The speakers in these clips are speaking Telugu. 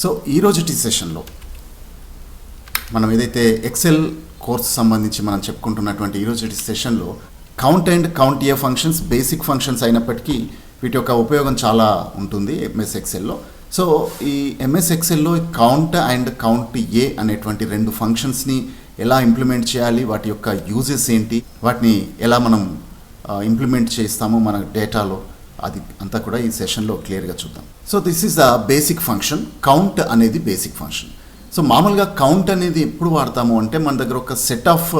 సో ఈరోజుటి సెషన్లో మనం ఏదైతే ఎక్సెల్ కోర్స్ సంబంధించి మనం చెప్పుకుంటున్నటువంటి ఈరోజు సెషన్లో count and count A functions basic functions అయినప్పటికీ వీటి యొక్క ఉపయోగం చాలా ఉంటుంది ఎంఎస్ ఎక్సెల్లో సో ఈ ఎంఎస్ ఎక్సెల్లో కౌంట్ అండ్ కౌంట్ ఏ అనేటువంటి రెండు ఫంక్షన్స్ని ఎలా ఇంప్లిమెంట్ చేయాలి వాటి యొక్క యూజెస్ ఏంటి వాటిని ఎలా మనం ఇంప్లిమెంట్ చేస్తామో మన డేటాలో అది అంతా కూడా ఈ సెషన్లో క్లియర్గా చూద్దాం. So this is the basic function count అనేది బేసిక్ ఫంక్షన్ సో మామూలుగా కౌంట్ అనేది ఎప్పుడు వాడతాము అంటే మన దగ్గర ఒక సెట్ ఆఫ్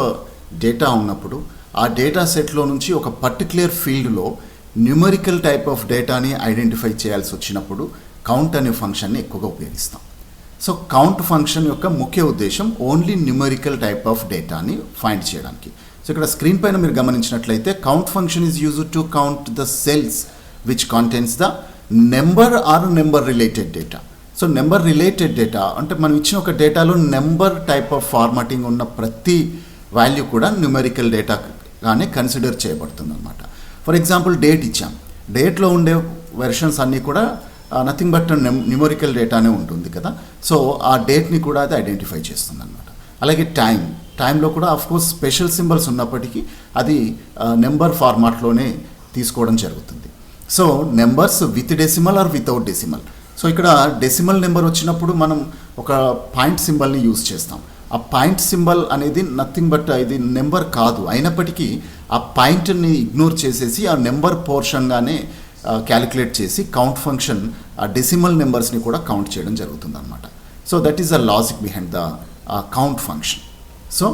డేటా ఉన్నప్పుడు ఆ డేటా సెట్లో నుంచి ఒక పర్టిక్యులర్ ఫీల్డ్లో న్యూమరికల్ టైప్ ఆఫ్ డేటాని ఐడెంటిఫై చేయాల్సి వచ్చినప్పుడు కౌంట్ అనే ఫంక్షన్ని ఎక్కువగా ఉపయోగిస్తాం. సో కౌంట్ ఫంక్షన్ యొక్క ముఖ్య ఉద్దేశం ఓన్లీ న్యూమరికల్ టైప్ ఆఫ్ డేటాని ఫైండ్ చేయడానికి. సో ఇక్కడ స్క్రీన్ పైన మీరు గమనించినట్లయితే count function is use to count the cells which contents the number or number related data so number related data అంటే మనం ఇచ్చిన ఒక డేటాలో నెంబర్ టైప్ ఆఫ్ ఫార్మాటింగ్ ఉన్న ప్రతి వాల్యూ కూడా న్యూమెరికల్ డేటాగానే కన్సిడర్ చేయబడుతుంది అనమాట ఫర్ ఎగ్జాంపుల్ డేట్ ఇచ్చాం. డేట్లో ఉండే వెర్షన్స్ అన్నీ కూడా నథింగ్ బట్ న్యూమరికల్ డేటానే ఉంటుంది కదా. సో ఆ డేట్ని కూడా అది ఐడెంటిఫై చేస్తుంది అనమాట అలాగే టైం టైంలో కూడా ఆఫ్కోర్స్ స్పెషల్ సింబల్స్ ఉన్నప్పటికీ అది నెంబర్ ఫార్మాట్లోనే తీసుకోవడం జరుగుతుంది. So numbers with decimal or without decimal. So ఇక్కడ డెసిమల్ నెంబర్ వచ్చినప్పుడు మనం ఒక పాయింట్ సింబల్ని యూజ్ చేస్తాం. ఆ పాయింట్ సింబల్ అనేది నథింగ్ బట్ ఇది నెంబర్ కాదు. అయినప్పటికీ ఆ పాయింట్ని ఇగ్నోర్ చేసేసి ఆ నెంబర్ పోర్షన్గానే క్యాలిక్యులేట్ చేసి కౌంట్ ఫంక్షన్ ఆ డెసిమల్ నెంబర్స్ని కూడా కౌంట్ చేయడం జరుగుతుంది అనమాట so that is the logic behind the count function. So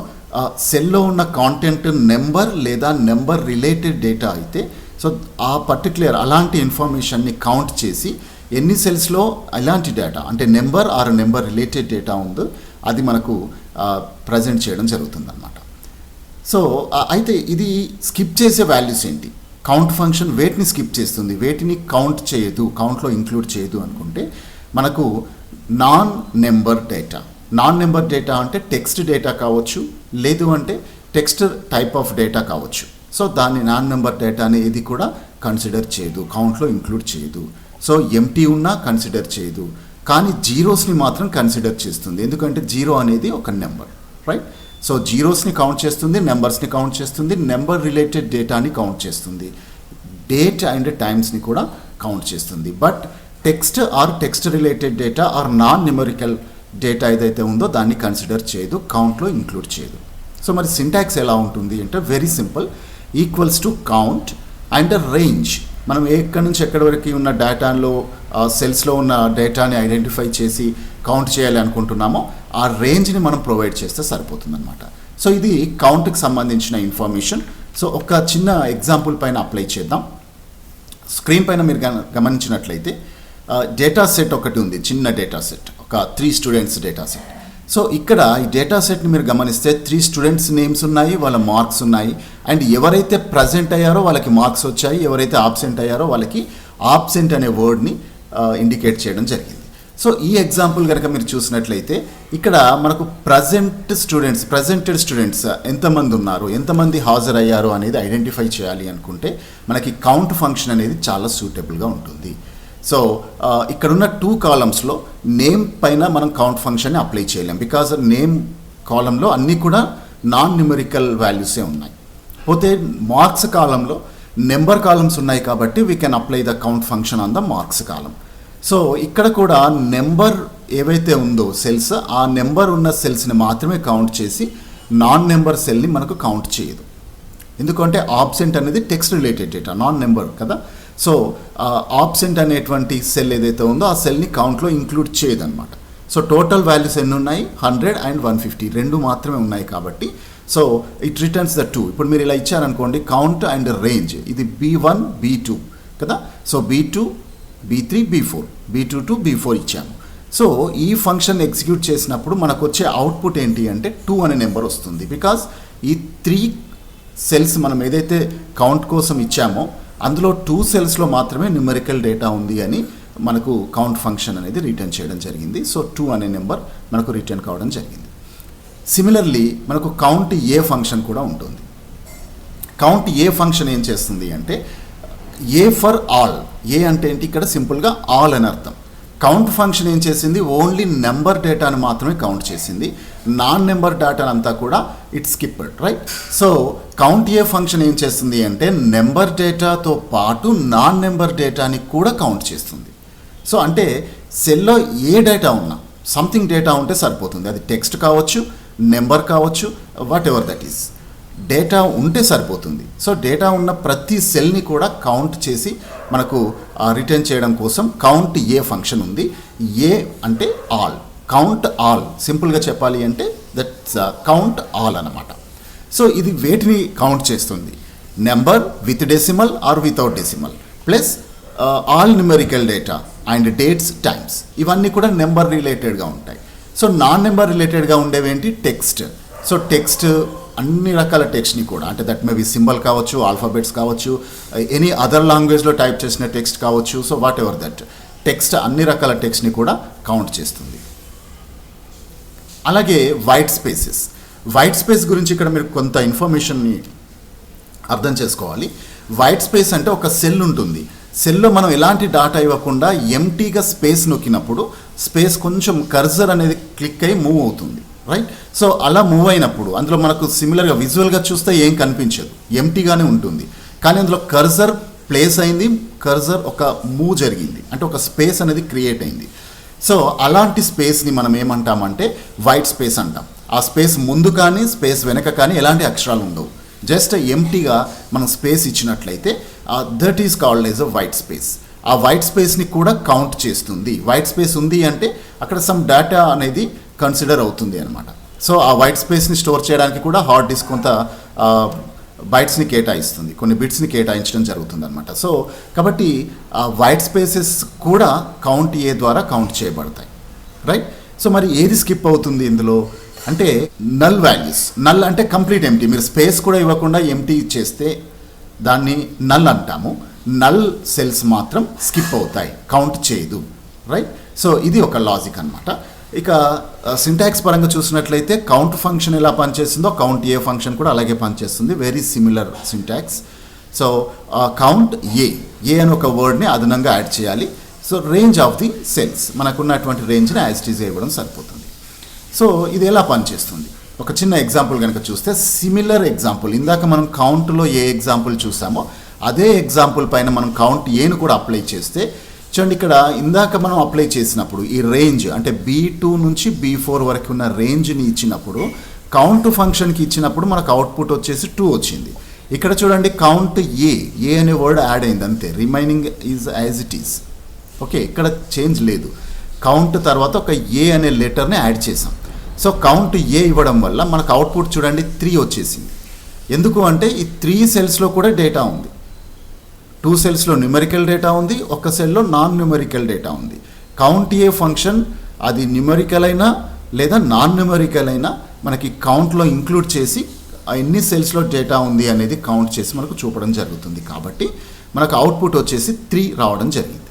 సెల్లో ఉన్న కాంటెంట్ నెంబర్ లేదా నెంబర్ రిలేటెడ్ డేటా అయితే సో ఆ పర్టిక్యులర్ అలాంటి ఇన్ఫర్మేషన్ని కౌంట్ చేసి ఎన్ని సెల్స్లో అలాంటి డేటా అంటే number or number related data ఉందో అది మనకు ప్రజెంట్ చేయడం జరుగుతుందన్నమాట. సో అయితే ఇది స్కిప్ చేసే వాల్యూస్ ఏంటి? కౌంట్ ఫంక్షన్ వేటిని స్కిప్ చేస్తుంది. వేటిని కౌంట్ చేయదు. కౌంట్లో ఇంక్లూడ్ చేయదు అనుకుంటే మనకు non number data non number data అంటే టెక్స్ట్ డేటా కావచ్చు లేదు అంటే టెక్స్ట్ టైప్ ఆఫ్ డేటా కావచ్చు. సో దాన్ని నాన్ నెంబర్ డేటా అనేది కూడా కన్సిడర్ చేయదు కౌంట్లో ఇంక్లూడ్ చేయదు. సో ఎంటీ ఉన్నా కన్సిడర్ చేయదు. కానీ జీరోస్ని మాత్రం కన్సిడర్ చేస్తుంది. ఎందుకంటే జీరో అనేది ఒక నెంబర్ రైట్ సో జీరోస్ని కౌంట్ చేస్తుంది నెంబర్స్ని కౌంట్ చేస్తుంది నెంబర్ రిలేటెడ్ డేటాని కౌంట్ చేస్తుంది. డేట్ అండ్ టైమ్స్ని కూడా కౌంట్ చేస్తుంది. But text or text related data or non numerical data ఏదైతే ఉందో దాన్ని కన్సిడర్ చేయదు కౌంట్లో ఇంక్లూడ్ చేయదు. సో మరి సింటాక్స్ ఎలా ఉంటుంది అంటే very simple. Equals to count and range మనం ఎక్కడి నుంచి ఎక్కడి వరకు ఉన్న డేటాలో సెల్స్లో ఉన్న డేటాని ఐడెంటిఫై చేసి కౌంట్ చేయాలి అనుకుంటున్నామో ఆ రేంజ్ని మనం ప్రొవైడ్ చేస్తే సరిపోతుందన్నమాట. సో ఇది కౌంట్కి సంబంధించిన ఇన్ఫర్మేషన్ సో ఒక చిన్న ఎగ్జాంపుల్ పైన అప్లై చేద్దాం. స్క్రీన్ పైన మీరు గమనించినట్లయితే డేటా సెట్ ఒకటి ఉంది చిన్న డేటా సెట్ ఒక three students data set so ఇక్కడ ఈ డేటా సెట్ని మీరు గమనిస్తే త్రీ స్టూడెంట్స్ నేమ్స్ ఉన్నాయి వాళ్ళ మార్క్స్ ఉన్నాయి. అండ్ ఎవరైతే ప్రజెంట్ అయ్యారో వాళ్ళకి మార్క్స్ వచ్చాయి. ఎవరైతే ఆబ్సెంట్ అయ్యారో వాళ్ళకి ఆబ్సెంట్ అనే వర్డ్ని ఇండికేట్ చేయడం జరిగింది. సో ఈ ఎగ్జాంపుల్ కనుక మీరు చూసినట్లయితే ఇక్కడ మనకు ప్రజెంట్ స్టూడెంట్స్ ప్రజెంటెడ్ స్టూడెంట్స్ ఎంతమంది ఉన్నారు? ఎంతమంది హాజరయ్యారు అనేది ఐడెంటిఫై చేయాలి అనుకుంటే మనకి కౌంట్ ఫంక్షన్ అనేది చాలా సూటబుల్గా ఉంటుంది. సో uh, ఇక్కడున్న టూ కాలమ్స్లో నేమ్ పైన మనం కౌంట్ ఫంక్షన్ని అప్లై చేయలేం. బికాజ్ నేమ్ కాలంలో అన్నీ కూడా నాన్ న్యూమెరికల్ వాల్యూసే ఉన్నాయి. పోతే మార్క్స్ కాలంలో నెంబర్ కాలమ్స్ ఉన్నాయి కాబట్టి we can apply the count function on the marks column so ఇక్కడ కూడా నెంబర్ ఏవైతే ఉందో సెల్స్ ఆ నెంబర్ ఉన్న సెల్స్ని మాత్రమే కౌంట్ చేసి నాన్ నెంబర్ సెల్ని మనకు కౌంట్ చేయదు. ఎందుకంటే ఆబ్సెంట్ అనేది text related data non number కదా. సో ఆబ్సెంట్ అనేటువంటి సెల్ ఏదైతే ఉందో ఆ సెల్ని కౌంట్లో ఇంక్లూడ్ చేయదన్నమాట. సో టోటల్ వాల్యూస్ ఎన్ని ఉన్నాయి హండ్రెడ్ అండ్ వన్ ఫిఫ్టీ. రెండు మాత్రమే ఉన్నాయి కాబట్టి. So it returns the two. ఇప్పుడు మీరు ఇలా ఇచ్చారనుకోండి కౌంట్ అండ్ రేంజ్. ఇది బీ వన్ బీ టూ కదా? So B two B three B four. B two to B four ఇచ్చాము. సో ఈ ఫంక్షన్ ఎగ్జిక్యూట్ చేసినప్పుడు మనకు వచ్చే అవుట్పుట్ ఏంటి అంటే టూ అనే నెంబర్ వస్తుంది. బికాస్ ఈ త్రీ సెల్స్ మనం ఏదైతే కౌంట్ కోసం ఇచ్చామో అందులో టూ సెల్స్లో మాత్రమే న్యూమెరికల్ డేటా ఉంది అని మనకు కౌంట్ ఫంక్షన్ అనేది రిటర్న్ చేయడం జరిగింది. సో టూ అనే నెంబర్ మనకు రిటర్న్ కావడం జరిగింది. సిమిలర్లీ మనకు కౌంట్ ఏ ఫంక్షన్ కూడా ఉంటుంది. కౌంట్ ఏ ఫంక్షన్ ఏం చేస్తుంది అంటే ఏ ఫర్ ఆల్ ఏ అంటే ఏంటి? ఇక్కడ సింపుల్గా ఆల్ అని అర్థం. కౌంట్ ఫంక్షన్ ఏం చేసింది? ఓన్లీ నెంబర్ డేటాను మాత్రమే కౌంట్ చేసింది. నాన్ నెంబర్ డేటా అంతా కూడా it skipped right so count A function ఏం చేస్తుంది అంటే నెంబర్ డేటాతో పాటు నాన్ నెంబర్ డేటాని కూడా కౌంట్ చేస్తుంది. సో అంటే సెల్లో ఏ డేటా ఉన్నా సంథింగ్ డేటా ఉంటే సరిపోతుంది. అది టెక్స్ట్ కావచ్చు నెంబర్ కావచ్చు whatever that is data ఉంటే సరిపోతుంది. సో డేటా ఉన్న ప్రతి సెల్ని కూడా కౌంట్ చేసి మనకు రిటర్న్ చేయడం కోసం కౌంట్ ఏ ఫంక్షన్ ఉంది? ఏ అంటే ఆల్ కౌంట్ ఆల్ సింపుల్గా చెప్పాలి అంటే దట్స్ కౌంట్ ఆల్ అన్నమాట. సో ఇది వేటిని కౌంట్ చేస్తుంది? Number with decimal or without decimal plus all numerical data and dates times ఇవన్నీ కూడా నెంబర్ రిలేటెడ్గా ఉంటాయి. సో నాన్ నెంబర్ రిలేటెడ్గా ఉండేవేంటి? టెక్స్ట్ సో టెక్స్ట్ అన్ని రకాల టెక్స్ట్ని కూడా అంటే దట్ మే బి సింబల్ కావచ్చు ఆల్ఫాబెట్స్ కావచ్చు ఎనీ అదర్ లాంగ్వేజ్లో టైప్ చేసిన టెక్స్ట్ కావచ్చు so whatever that text అన్ని రకాల టెక్స్ట్ని కూడా కౌంట్ చేస్తుంది. అలాగే వైట్ స్పేసెస్ వైట్ స్పేస్ గురించి ఇక్కడ మీరు కొంత ఇన్ఫర్మేషన్ని అర్థం చేసుకోవాలి. వైట్ స్పేస్ అంటే ఒక సెల్ ఉంటుంది. సెల్లో మనం ఎలాంటి డాటా ఇవ్వకుండా ఎంటీగా స్పేస్ నొక్కినప్పుడు స్పేస్ కొంచెం కర్జర్ అనేది క్లిక్ అయ్యి మూవ్ అవుతుంది. రైట్ సో అలా మూవ్ అయినప్పుడు అందులో మనకు సిమిలర్గా విజువల్గా చూస్తే ఏం కనిపించదు. ఎంటీగానే ఉంటుంది. కానీ అందులో కర్జర్ ప్లేస్ అయింది కర్జర్ ఒక మూవ్ జరిగింది. అంటే ఒక స్పేస్ అనేది క్రియేట్ అయింది. సో అలాంటి స్పేస్ని మనం ఏమంటామంటే వైట్ స్పేస్ అంటాం. ఆ స్పేస్ ముందు కానీ స్పేస్ వెనక కానీ ఎలాంటి అక్షరాలు ఉండవు. జస్ట్ ఎంటీగా మనం స్పేస్ ఇచ్చినట్లయితే that is called as a white space ఆ వైట్ స్పేస్ని కూడా కౌంట్ చేస్తుంది. వైట్ స్పేస్ ఉంది అంటే అక్కడ సమ్ డేటా అనేది కన్సిడర్ అవుతుంది అనమాట సో ఆ వైట్ స్పేస్ని స్టోర్ చేయడానికి కూడా హార్డ్ డిస్క్ కొంత బైట్స్ని కేటాయిస్తుంది. కొన్ని బిట్స్ని కేటాయించడం జరుగుతుంది అనమాట సో కాబట్టి ఆ వైట్ స్పేసెస్ కూడా కౌంట్ ఏ ద్వారా కౌంట్ చేయబడతాయి. రైట్ సో మరి ఏది స్కిప్ అవుతుంది ఇందులో? అంటే నల్ వాల్యూస్ నల్ అంటే కంప్లీట్ ఎంటీ మీరు స్పేస్ కూడా ఇవ్వకుండా ఎంటీ చేస్తే దాన్ని నల్ అంటాము. నల్ సెల్స్ మాత్రం స్కిప్ అవుతాయి. కౌంట్ చేయదు. రైట్ సో ఇది ఒక లాజిక్ అనమాట ఇక సింటాక్స్ పరంగా చూసినట్లయితే కౌంట్ ఫంక్షన్ ఎలా పనిచేస్తుందో కౌంట్ ఏ ఫంక్షన్ కూడా అలాగే పనిచేస్తుంది. Very similar syntax so count A A అని ఒక వర్డ్ని అదనంగా యాడ్ చేయాలి. So range of the cells మనకున్నటువంటి రేంజ్ని యాజ్టీజ్ ఇవ్వడం సరిపోతుంది. సో ఇది ఎలా పనిచేస్తుంది? ఒక చిన్న ఎగ్జాంపుల్ కనుక చూస్తే సిమిలర్ ఎగ్జాంపుల్ ఇందాక మనం కౌంట్లో ఏ ఎగ్జాంపుల్ చూసామో అదే ఎగ్జాంపుల్ పైన మనం కౌంట్ ఏను కూడా అప్లై చేస్తే చూడండి ఇక్కడ ఇందాక మనం అప్లై చేసినప్పుడు ఈ రేంజ్ అంటే బీ టూ నుంచి బీ ఫోర్ వరకు ఉన్న రేంజ్ని ఇచ్చినప్పుడు కౌంట్ ఫంక్షన్కి ఇచ్చినప్పుడు మనకు అవుట్పుట్ వచ్చేసి టూ వచ్చింది. ఇక్కడ చూడండి కౌంట్ ఏ ఏ అనే వర్డ్ యాడ్ అయింది అంతే. Remaining is as it is okay ఇక్కడ చేంజ్ లేదు. కౌంట్ తర్వాత ఒక ఏ అనే లెటర్ని యాడ్ చేసాం. సో కౌంట్ ఏ ఇవ్వడం వల్ల మనకు అవుట్పుట్ చూడండి త్రీ వచ్చేసింది. ఎందుకు అంటే ఈ త్రీ సెల్స్లో కూడా డేటా ఉంది. టూ సెల్స్లో న్యూమెరికల్ డేటా ఉంది ఒక సెల్లో నాన్ న్యూమెరికల్ డేటా ఉంది. కౌంట్ ఏ ఫంక్షన్ అది న్యూమెరికల్ అయినా లేదా నాన్ న్యూమెరికల్ అయినా మనకి కౌంట్లో ఇంక్లూడ్ చేసి ఎన్ని సెల్స్లో డేటా ఉంది అనేది కౌంట్ చేసి మనకు చూపడం జరుగుతుంది కాబట్టి మనకు అవుట్పుట్ వచ్చేసి త్రీ రావడం జరిగింది.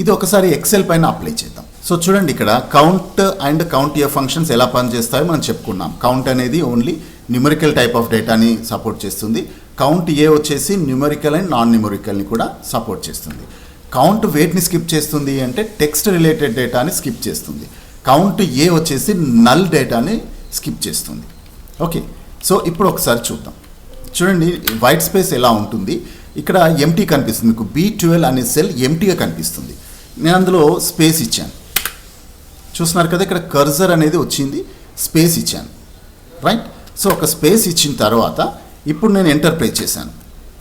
ఇది ఒకసారి ఎక్సెల్ పైన అప్లై చేద్దాం. సో చూడండి ఇక్కడ count and count A functions ఎలా పనిచేస్తాయో మనం చెప్పుకున్నాం. కౌంట్ అనేది ఓన్లీ న్యూమరికల్ టైప్ ఆఫ్ డేటాని సపోర్ట్ చేస్తుంది. కౌంట్ ఏ వచ్చేసి న్యూమరికల్ అండ్ నాన్ న్యూమరికల్ని కూడా సపోర్ట్ చేస్తుంది. కౌంట్ వెయిట్ని స్కిప్ చేస్తుంది అంటే టెక్స్ట్ రిలేటెడ్ డేటాని స్కిప్ చేస్తుంది. కౌంట్ ఏ వచ్చేసి నల్ డేటాని స్కిప్ చేస్తుంది. ఓకే సో ఇప్పుడు ఒకసారి చూద్దాం. చూడండి వైట్ స్పేస్ ఎలా ఉంటుంది? ఇక్కడ ఎంటీ కనిపిస్తుంది. మీకు బీ ట్వెల్వ్ అనే సెల్ ఎంటీగా కనిపిస్తుంది. నేను అందులో స్పేస్ ఇచ్చాను. చూస్తున్నారు కదా ఇక్కడ కర్జర్ అనేది వచ్చింది. స్పేస్ ఇచ్చాను. రైట్ సో ఒక స్పేస్ ఇచ్చిన తర్వాత ఇప్పుడు నేను ఎంటర్ ప్రెస్ చేశాను.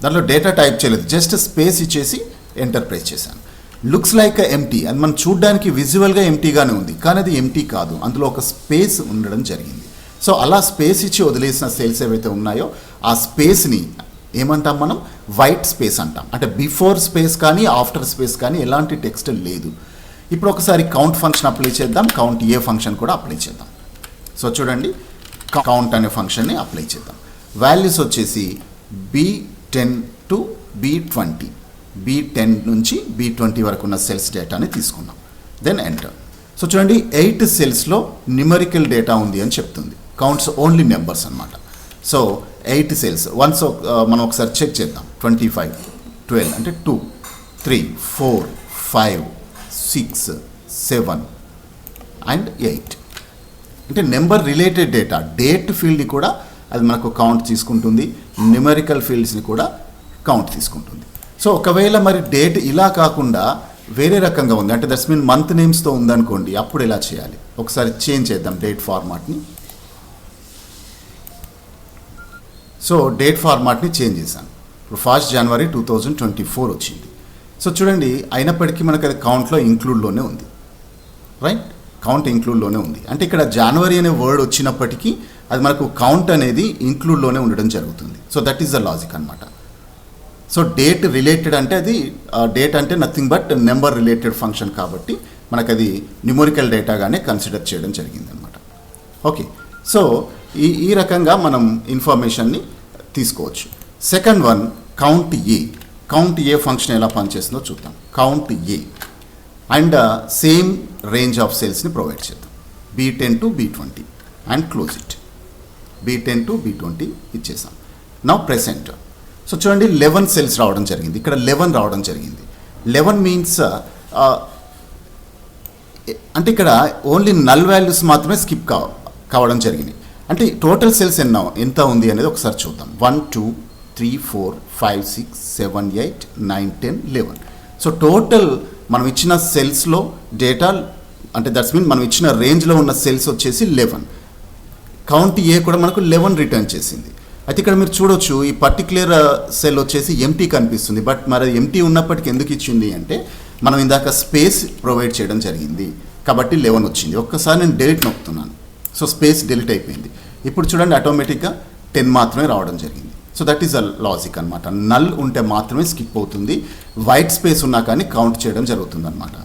దాంట్లో డేటా టైప్ చేయలేదు. జస్ట్ స్పేస్ ఇచ్చేసి ఎంటర్ ప్రెస్ చేశాను. లుక్స్ లైక్ ఎంటీ అది మనం చూడడానికి విజువల్గా ఎంటీగానే ఉంది. కానీ అది ఎంటీ కాదు. అందులో ఒక స్పేస్ ఉండడం జరిగింది. సో అలా స్పేస్ ఇచ్చి వదిలేసిన సేల్స్ ఏవైతే ఉన్నాయో ఆ స్పేస్ని ఏమంటాం మనం? వైట్ స్పేస్ అంటాం. అంటే బిఫోర్ స్పేస్ కానీ ఆఫ్టర్ స్పేస్ కానీ ఎలాంటి టెక్స్ట్ లేదు. ఇప్పుడు ఒకసారి కౌంట్ ఫంక్షన్ అప్లై చేద్దాం. కౌంట్ ఏ ఫంక్షన్ కూడా అప్లై చేద్దాం. సో చూడండి. కౌంట్ అనే ఫంక్షన్ని అప్లై చేద్దాం. వాల్యూస్ వచ్చేసి B ten to B twenty B ten నుంచి బి ట్వంటీ వరకు ఉన్న సెల్స్ డేటాని తీసుకున్నాం దెన్ ఎంటర్ సో చూడండి ఎయిట్ సెల్స్లో న్యూమరికల్ డేటా ఉంది అని చెప్తుంది. కౌంట్స్ ఓన్లీ నెంబర్స్ అనమాట సో ఎయిట్ సెల్స్ వన్స్ మనం ఒకసారి చెక్ చేద్దాం. ట్వంటీ ఫైవ్ ట్వెల్వ్ అంటే two three four five six seven and eight అంటే నెంబర్ రిలేటెడ్ డేటా డేట్ ఫీల్డ్ని కూడా అది మనకు కౌంట్ తీసుకుంటుంది. న్యూమెరికల్ ఫీల్డ్స్ని కూడా కౌంట్ తీసుకుంటుంది. సో ఒకవేళ మరి డేట్ ఇలా కాకుండా వేరే రకంగా ఉంది. అంటే దట్స్ మీన్ మంత్ నేమ్స్తో ఉందనుకోండి అప్పుడు ఎలా చేయాలి? ఒకసారి చేంజ్ చేద్దాం డేట్ ఫార్మాట్ని సో డేట్ ఫార్మాట్ని చేంజ్ చేశాను. ఇప్పుడు first January two thousand twenty four వచ్చింది. సో చూడండి అయినప్పటికీ మనకు అది కౌంట్లో ఇంక్లూడ్లోనే ఉంది. రైట్ కౌంట్ ఇంక్లూడ్లోనే ఉంది. అంటే ఇక్కడ జనవరి అనే వర్డ్ వచ్చినప్పటికీ అది మనకు కౌంట్ అనేది ఇంక్లూడ్లోనే ఉండడం జరుగుతుంది. So that is the logic అనమాట సో డేట్ రిలేటెడ్ అంటే అది డేట్ అంటే nothing but number related function కాబట్టి మనకు అది న్యూమరికల్ డేటాగానే కన్సిడర్ చేయడం జరిగింది అనమాట ఓకే సో ఈ ఈ రకంగా మనం ఇన్ఫర్మేషన్ని తీసుకోవచ్చు. Second one count A count A function ఎలా పనిచేస్తుందో చూద్దాం. Count A and same range of సేల్స్ని provide చేద్దాం. B ten to B twenty and close it B ten to B twenty ఇచ్చేసాం. నా ప్రెసెంట్ సో చూడండి లెవెన్ సెల్స్ రావడం జరిగింది. ఇక్కడ లెవెన్ రావడం జరిగింది. లెవెన్ మీన్స్ uh, uh, అంటే ఇక్కడ ఓన్లీ నల్ వాల్యూస్ మాత్రమే స్కిప్ కావ కావడం జరిగింది. అంటే టోటల్ సెల్స్ ఎన్న ఎంత ఉంది అనేది ఒకసారి చూద్దాం. One two three four five six seven eight nine ten eleven so total మనం ఇచ్చిన సెల్స్లో డేటా అంటే దట్స్ మీన్ మనం ఇచ్చిన రేంజ్లో ఉన్న సెల్స్ వచ్చేసి లెవెన్ కౌంట్ ఏ కూడా మనకు లెవెన్ రిటర్న్ చేసింది. అయితే ఇక్కడ మీరు చూడొచ్చు ఈ పర్టికులర్ సెల్ uh, వచ్చేసి ఎంటీ కనిపిస్తుంది. బట్ మరి ఎంటీ ఉన్నప్పటికీ ఎందుకు ఇచ్చింది అంటే మనం ఇందాక స్పేస్ ప్రొవైడ్ చేయడం జరిగింది. కాబట్టి లెవెన్ వచ్చింది. ఒక్కసారి నేను డెలిట్ నొక్కుతున్నాను. సో స్పేస్ డెలిట్ అయిపోయింది. ఇప్పుడు చూడండి ఆటోమేటిక్గా టెన్ మాత్రమే రావడం జరిగింది. So that is a logic అనమాట నల్ ఉంటే మాత్రమే స్కిప్ అవుతుంది. వైట్ స్పేస్ ఉన్నా కానీ కౌంట్ చేయడం జరుగుతుంది అనమాట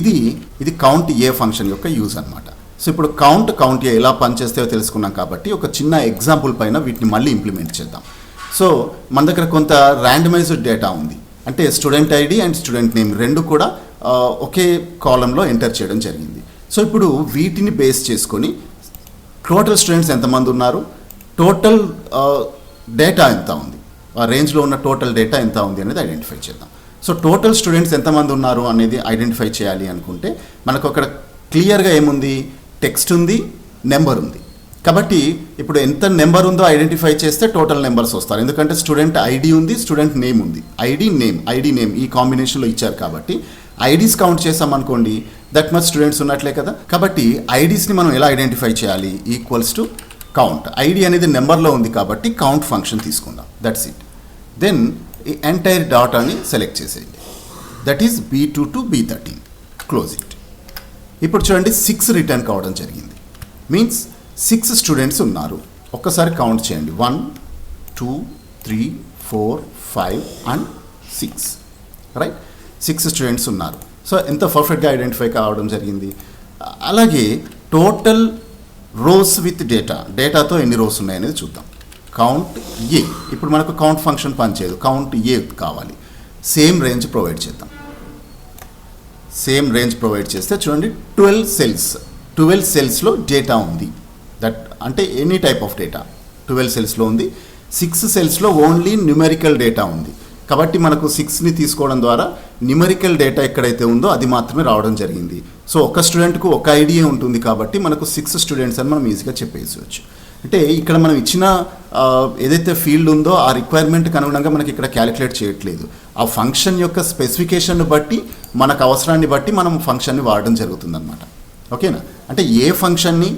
ఇది ఇది కౌంట్ ఏ ఫంక్షన్ యొక్క యూజ్ అనమాట సో ఇప్పుడు కౌంట్ కౌంట్ ఎలా పనిచేస్తాయో తెలుసుకున్నాం కాబట్టి ఒక చిన్న ఎగ్జాంపుల్ పైన వీటిని మళ్ళీ ఇంప్లిమెంట్ చేద్దాం. సో మన దగ్గర కొంత ర్యాండమైజ్డ్ డేటా ఉంది. అంటే student ID and student name రెండు కూడా ఒకే కాలంలో ఎంటర్ చేయడం జరిగింది. సో ఇప్పుడు వీటిని బేస్ చేసుకొని టోటల్ స్టూడెంట్స్ ఎంతమంది ఉన్నారు? టోటల్ డేటా ఎంత ఉంది? ఆ రేంజ్లో ఉన్న టోటల్ డేటా ఎంత ఉంది అనేది ఐడెంటిఫై చేద్దాం. సో టోటల్ స్టూడెంట్స్ ఎంతమంది ఉన్నారు అనేది ఐడెంటిఫై చేయాలి అనుకుంటే మనకు అక్కడ క్లియర్గా ఏముంది? టెక్స్ట్ ఉంది నెంబర్ ఉంది. కాబట్టి ఇప్పుడు ఎంత నెంబర్ ఉందో ఐడెంటిఫై చేస్తే టోటల్ నెంబర్స్ వస్తారు ఎందుకంటే స్టూడెంట్ ఐడి ఉంది స్టూడెంట్ నేమ్ ఉంది. ఐడి నేమ్ ఐడి నేమ్ ఈ కాంబినేషన్లో ఇచ్చారు కాబట్టి ఐడీస్ కౌంట్ చేసామనుకోండి దట్ మచ్ స్టూడెంట్స్ ఉన్నట్లే కదా? కాబట్టి ఐడీస్ని మనం ఎలా ఐడెంటిఫై చేయాలి? ఈక్వల్స్ టు కౌంట్ ఐడి అనేది నెంబర్లో ఉంది కాబట్టి కౌంట్ ఫంక్షన్ తీసుకుందాం. దట్స్ ఇట్ దెన్ ఈ ఎంటైర్ డాటాని సెలెక్ట్ చేసేయండి. That is B two to B thirteen close it ఇప్పుడు చూడండి సిక్స్ రిటర్న్ కావడం జరిగింది. మీన్స్ సిక్స్ స్టూడెంట్స్ ఉన్నారు. ఒక్కసారి కౌంట్ చేయండి. One two three four five and six right six students ఉన్నారు. సో ఎంత పర్ఫెక్ట్గా ఐడెంటిఫై కావడం జరిగింది? అలాగే టోటల్ రోస్ విత్ డేటా డేటాతో ఎన్ని రోస్ ఉన్నాయనేది చూద్దాం. కౌంట్ ఏ ఇప్పుడు మనకు కౌంట్ ఫంక్షన్ పనిచేయదు. కౌంట్ ఏ కావాలి. సేమ్ రేంజ్ ప్రొవైడ్ చేద్దాం. సేమ్ రేంజ్ ప్రొవైడ్ చేస్తే చూడండి ట్వెల్వ్ సెల్స్ ట్వెల్వ్ సెల్స్లో డేటా ఉంది. దట్ అంటే any type of data. Twelve సెల్స్లో ఉంది. సిక్స్ సెల్స్లో ఓన్లీ న్యూమెరికల్ డేటా ఉంది. కాబట్టి మనకు సిక్స్ని తీసుకోవడం ద్వారా న్యూమెరికల్ డేటా ఎక్కడైతే ఉందో అది మాత్రమే రావడం జరిగింది. సో ఒక స్టూడెంట్కు ఒక ఐడియా ఉంటుంది కాబట్టి మనకు సిక్స్ స్టూడెంట్స్ అని మనం ఈజీగా చెప్పేయచ్చు. అంటే ఇక్కడ మనం ఇచ్చిన ఏదైతే ఫీల్డ్ ఉందో ఆ రిక్వైర్మెంట్కి అనుగుణంగా మనకి ఇక్కడ క్యాలిక్యులేట్ చేయట్లేదు. ఆ ఫంక్షన్ యొక్క స్పెసిఫికేషన్ బట్టి మనకు అవసరాన్ని బట్టి మనం ఫంక్షన్ని వాడడం జరుగుతుందన్నమాట. ఓకేనా? అంటే ఏ ఫంక్షన్ని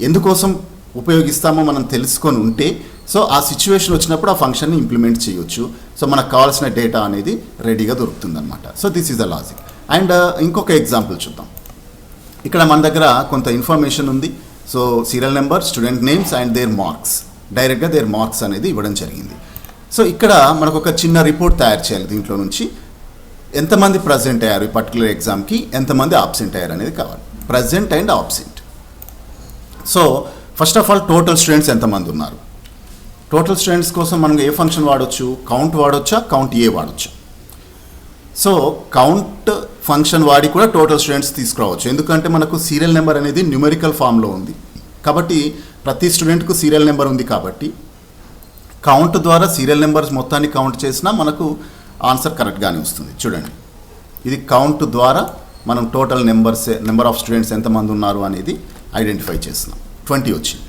ఎందుకోసం ఉపయోగిస్తామో మనం తెలుసుకొని ఉంటే సో ఆ సిచ్యువేషన్ వచ్చినప్పుడు ఆ ఫంక్షన్ని ఇంప్లిమెంట్ చేయొచ్చు. సో మనకు కావాల్సిన డేటా అనేది రెడీగా దొరుకుతుందన్నమాట. So this is the logic and ఇంకొక ఎగ్జాంపుల్ చూద్దాం. ఇక్కడ మన దగ్గర కొంత ఇన్ఫర్మేషన్ ఉంది. So serial number student names and their marks. డైరెక్ట్గా దేర్ మార్క్స్ అనేది ఇవ్వడం జరిగింది. సో ఇక్కడ మనకు ఒక చిన్న రిపోర్ట్ తయారు చేయాలి దీంట్లో నుంచి. ఎంతమంది ప్రజెంట్ అయ్యారు ఈ పర్టికులర్ ఎగ్జామ్కి? ఎంతమంది ఆబ్సెంట్ అయ్యారు అనేది కావాలి. Present and absent so first of all total students ఎంతమంది ఉన్నారు? టోటల్ స్టూడెంట్స్ కోసం మనం ఏ ఫంక్షన్ వాడొచ్చు? కౌంట్ వాడొచ్చా? కౌంట్ ఏ వాడొచ్చా? సో కౌంట్ ఫంక్షన్ వాడి కూడా టోటల్ స్టూడెంట్స్ తీసుకురావచ్చు. ఎందుకంటే మనకు సీరియల్ నెంబర్ అనేది న్యూమెరికల్ ఫామ్లో ఉంది. కాబట్టి ప్రతి స్టూడెంట్కు సీరియల్ నెంబర్ ఉంది కాబట్టి కౌంట్ ద్వారా సీరియల్ నెంబర్స్ మొత్తాన్ని కౌంట్ చేసినా మనకు ఆన్సర్ కరెక్ట్గానే వస్తుంది. చూడండి. ఇది కౌంట్ ద్వారా మనం total numbers number of students ఎంతమంది ఉన్నారు అనేది ఐడెంటిఫై చేస్తున్నాం. ట్వంటీ వచ్చింది.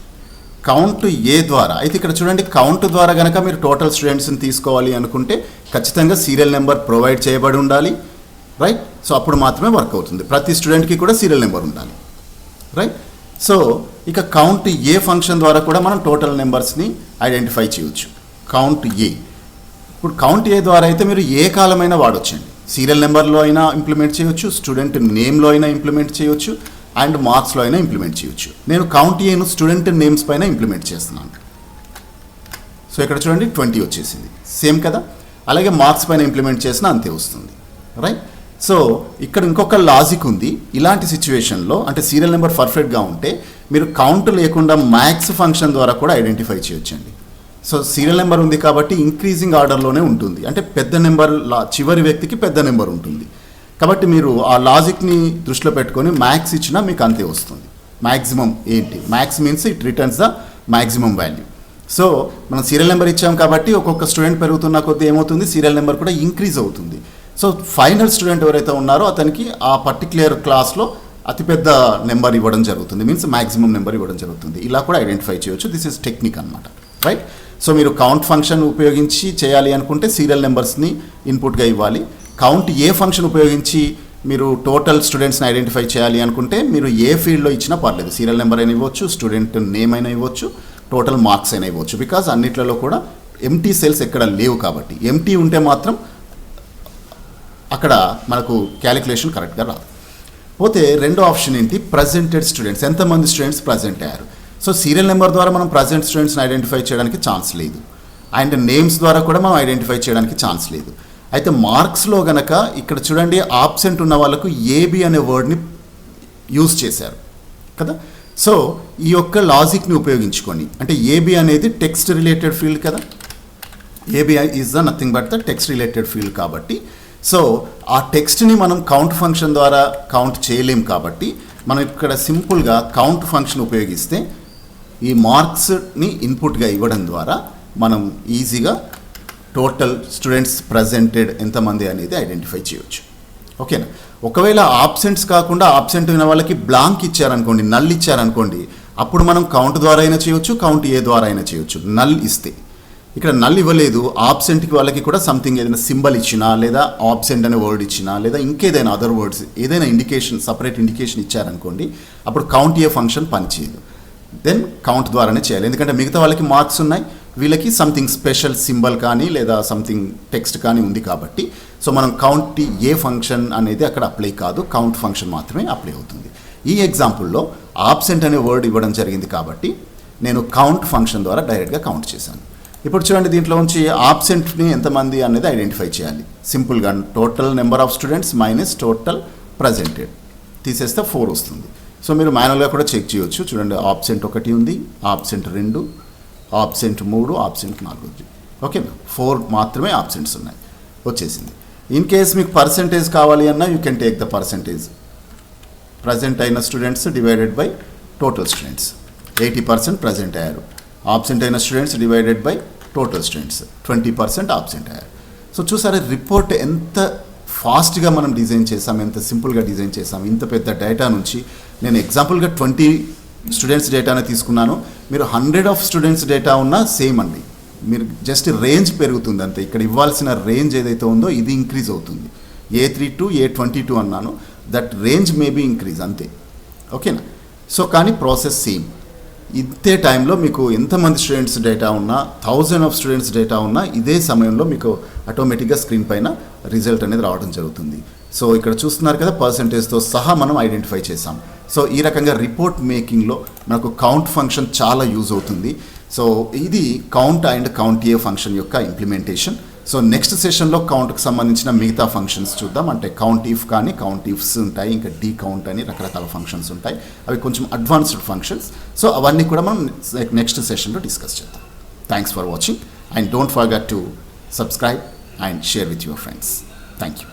కౌంట్ ఏ ద్వారా? అయితే ఇక్కడ చూడండి కౌంట్ ద్వారా కనుక మీరు టోటల్ స్టూడెంట్స్ని తీసుకోవాలి అనుకుంటే ఖచ్చితంగా సీరియల్ నెంబర్ ప్రొవైడ్ చేయబడి ఉండాలి రైట్? సో అప్పుడు మాత్రమే వర్క్ అవుతుంది. ప్రతి స్టూడెంట్కి కూడా సీరియల్ నెంబర్ ఉండాలి రైట్? సో ఇక కౌంట్ ఏ ఫంక్షన్ ద్వారా కూడా మనం టోటల్ నెంబర్స్ని ఐడెంటిఫై చేయొచ్చు. Count A. ఇప్పుడు కౌంట్ ఏ ద్వారా అయితే మీరు ఏ కాలమైనా వాడొచ్చండి. సీరియల్ నెంబర్లో అయినా ఇంప్లిమెంట్ చేయొచ్చు స్టూడెంట్ నేమ్లో అయినా ఇంప్లిమెంట్ చేయొచ్చు అండ్ మార్క్స్లో అయినా ఇంప్లిమెంట్ చేయొచ్చు. నేను కౌంట్ అయిన స్టూడెంట్ నేమ్స్ పైన ఇంప్లిమెంట్ చేస్తున్నాను. సో ఇక్కడ చూడండి ట్వంటీ వచ్చేసింది. సేమ్ కదా? అలాగే మార్క్స్ పైన ఇంప్లిమెంట్ చేసినా అంతే వస్తుంది. రైట్ సో ఇక్కడ ఇంకొక లాజిక్ ఉంది. ఇలాంటి సిచ్యువేషన్లో అంటే సీరియల్ నెంబర్ పర్ఫెక్ట్గా ఉంటే మీరు కౌంట్ లేకుండా మ్యాథ్స్ ఫంక్షన్ ద్వారా కూడా ఐడెంటిఫై చేయొచ్చండి. సో సీరియల్ నెంబర్ ఉంది కాబట్టి ఇంక్రీజింగ్ ఆర్డర్లోనే ఉంటుంది. అంటే పెద్ద నెంబర్ లా- చివరి వ్యక్తికి పెద్ద నెంబర్ ఉంటుంది. కాబట్టి మీరు ఆ లాజిక్ని దృష్టిలో పెట్టుకొని మ్యాథ్స్ ఇచ్చినా మీకు అంతే వస్తుంది. మ్యాక్సిమం ఏంటి? Max means it returns the maximum value so మనం సీరియల్ నెంబర్ ఇచ్చాం కాబట్టి ఒక్కొక్క స్టూడెంట్ పెరుగుతున్న కొద్దీ ఏమవుతుంది? సీరియల్ నెంబర్ కూడా ఇంక్రీజ్ అవుతుంది. సో ఫైనల్ స్టూడెంట్ ఎవరైతే ఉన్నారో అతనికి ఆ పర్టిక్యులర్ క్లాస్లో అతిపెద్ద నెంబర్ ఇవ్వడం జరుగుతుంది. మీన్స్ మ్యాక్సిమం నెంబర్ ఇవ్వడం జరుగుతుంది. ఇలా కూడా ఐడెంటిఫై చేయొచ్చు. దిస్ ఇస్ టెక్నిక్ అనమాట రైట్ సో మీరు కౌంట్ ఫంక్షన్ ఉపయోగించి చేయాలి అనుకుంటే సీరియల్ నెంబర్స్ని ఇన్పుట్గా ఇవ్వాలి. కౌంట్ ఏ ఫంక్షన్ ఉపయోగించి మీరు టోటల్ స్టూడెంట్స్ని ఐడెంటిఫై చేయాలి అనుకుంటే మీరు ఏ ఫీల్డ్లో ఇచ్చినా పర్లేదు. సీరియల్ నెంబర్ అయినా ఇవ్వచ్చు స్టూడెంట్ నేమ్ అయినా ఇవ్వచ్చు టోటల్ మార్క్స్ అయినా ఇవ్వచ్చు. బికాజ్ అన్నిట్లలో కూడా ఎంటీ సెల్స్ ఎక్కడ లేవు కాబట్టి. ఎంటీ ఉంటే మాత్రం అక్కడ మనకు క్యాలిక్యులేషన్ కరెక్ట్గా రాదు. పోతే రెండో ఆప్షన్ ఏంటి? Presented students. ఎంతమంది స్టూడెంట్స్ ప్రజెంట్ అయ్యారు? సో సీరియల్ నెంబర్ ద్వారా మనం ప్రజెంట్ స్టూడెంట్స్ని ఐడెంటిఫై చేయడానికి ఛాన్స్ లేదు. అండ్ నేమ్స్ ద్వారా కూడా మనం ఐడెంటిఫై చేయడానికి ఛాన్స్ లేదు. అయితే మార్క్స్లో గనక ఇక్కడ చూడండి ఆబ్సెంట్ ఉన్న వాళ్ళకు ఏబి అనే వర్డ్ని యూజ్ చేశారు కదా? సో ఈ యొక్క లాజిక్ని ఉపయోగించుకొని అంటే ఏబి అనేది టెక్స్ట్ రిలేటెడ్ ఫీల్డ్ కదా? AB is the nothing but the text related field కాబట్టి. సో ఆ టెక్స్ట్ని మనం కౌంట్ ఫంక్షన్ ద్వారా కౌంట్ చేయలేం కాబట్టి మనం ఇక్కడ సింపుల్గా కౌంట్ ఫంక్షన్ ఉపయోగిస్తే ఈ మార్క్స్ని ఇన్పుట్గా ఇవ్వడం ద్వారా మనం ఈజీగా టోటల్ స్టూడెంట్స్ ప్రజెంటెడ్ ఎంతమంది అనేది ఐడెంటిఫై చేయొచ్చు. ఓకేనా? ఒకవేళ ఆబ్సెంట్స్ కాకుండా ఆబ్సెంట్ ఉన్న వాళ్ళకి బ్లాంక్ ఇచ్చారనుకోండి నల్ ఇచ్చారనుకోండి అప్పుడు మనం కౌంట్ ద్వారా అయినా చేయొచ్చు కౌంట్ ఏ ద్వారా అయినా చేయొచ్చు. నల్ ఇస్తే. ఇక్కడ నల్ ఇవ్వలేదు ఆబ్సెంట్కి వాళ్ళకి కూడా సంథింగ్ ఏదైనా సింబల్ ఇచ్చినా లేదా ఆబ్సెంట్ అనే వర్డ్ ఇచ్చినా లేదా ఇంకేదైనా అదర్ వర్డ్స్ ఏదైనా ఇండికేషన్ సపరేట్ ఇండికేషన్ ఇచ్చారనుకోండి అప్పుడు కౌంట్ ఏ ఫంక్షన్ పనిచేయదు. దెన్ కౌంట్ ద్వారానే చేయాలి. ఎందుకంటే మిగతా వాళ్ళకి మార్క్స్ ఉన్నాయి వీళ్ళకి సంథింగ్ స్పెషల్ సింబల్ కానీ లేదా సంథింగ్ టెక్స్ట్ కానీ ఉంది కాబట్టి సో మనం కౌంట్ ఏ ఫంక్షన్ అనేది అక్కడ అప్లై కాదు కౌంట్ ఫంక్షన్ మాత్రమే అప్లై అవుతుంది. ఈ ఎగ్జాంపుల్లో ఆబ్సెంట్ అనే వర్డ్ ఇవ్వడం జరిగింది కాబట్టి నేను కౌంట్ ఫంక్షన్ ద్వారా డైరెక్ట్గా కౌంట్ చేశాను. ఇప్పుడు చూడండి దీంట్లో నుంచి ఆబ్సెంట్ని ఎంతమంది అనేది ఐడెంటిఫై చేయాలి. సింపుల్గా total number of students minus total presented తీసేస్తే ఫోర్ వస్తుంది. సో మీరు మాన్యువల్గా కూడా చెక్ చేయొచ్చు. చూడండి ఆబ్సెంట్ ఒకటి ఉంది ఆబ్సెంట్ రెండు ఆబ్సెంట్ మూడు ఆబ్సెంట్ నాలుగు. ఓకేనా ఫోర్ మాత్రమే ఆబ్సెంట్స్ ఉన్నాయి. వచ్చేసింది. ఇన్ కేస్ మీకు పర్సంటేజ్ కావాలి అన్నా you can take the percentage. Present అయిన students divided by total students. Eighty percent present అయ్యారు. ఆబ్సెంట్ అయిన students divided by total students. Twenty percent absent అయ్యారు. సో చూసారా రిపోర్ట్ ఎంత ఫాస్ట్గా మనం డిజైన్ చేసాం ఎంత సింపుల్గా డిజైన్ చేసాం ఇంత పెద్ద డేటా నుంచి. నేను ఎగ్జాంపుల్గా ట్వంటీ స్టూడెంట్స్ డేటానే తీసుకున్నాను. మీరు హండ్రెడ్ ఆఫ్ స్టూడెంట్స్ డేటా ఉన్నా సేమ్ అండి. మీరు జస్ట్ రేంజ్ పెరుగుతుంది అంతే. ఇక్కడ ఇవ్వాల్సిన రేంజ్ ఏదైతే ఉందో ఇది ఇంక్రీజ్ అవుతుంది. A three to A twenty two అన్నాను. That range may be increase అంతే. ఓకేనా సో కానీ ప్రాసెస్ సేమ్ ఇంతే టైంలో మీకు ఎంతమంది స్టూడెంట్స్ డేటా ఉన్నా థౌజండ్ ఆఫ్ స్టూడెంట్స్ డేటా ఉన్నా ఇదే సమయంలో మీకు ఆటోమేటిక్గా స్క్రీన్ పైన రిజల్ట్ అనేది రావడం జరుగుతుంది. సో ఇక్కడ చూస్తున్నారు కదా పర్సంటేజ్తో సహా మనం ఐడెంటిఫై చేసాం సో ఈ రకంగా రిపోర్ట్ మేకింగ్లో మనకు కౌంట్ ఫంక్షన్ చాలా యూజ్ అవుతుంది. సో ఇది count and count A function యొక్క ఇంప్లిమెంటేషన్ సో నెక్స్ట్ సెషన్లో కౌంట్కి సంబంధించిన మిగతా ఫంక్షన్స్ చూద్దాం. అంటే కౌంట్ ఇఫ్ కానీ కౌంట్ ఇఫ్స్ ఉంటాయి ఇంకా డీ కౌంట్ అని రకరకాల ఫంక్షన్స్ ఉంటాయి. అవి కొంచెం అడ్వాన్స్డ్ ఫంక్షన్స్ సో అవన్నీ కూడా మనం నెక్స్ట్ సెషన్లో డిస్కస్ చేద్దాం. Thanks for watching and don't forget to subscribe and share with your friends thank you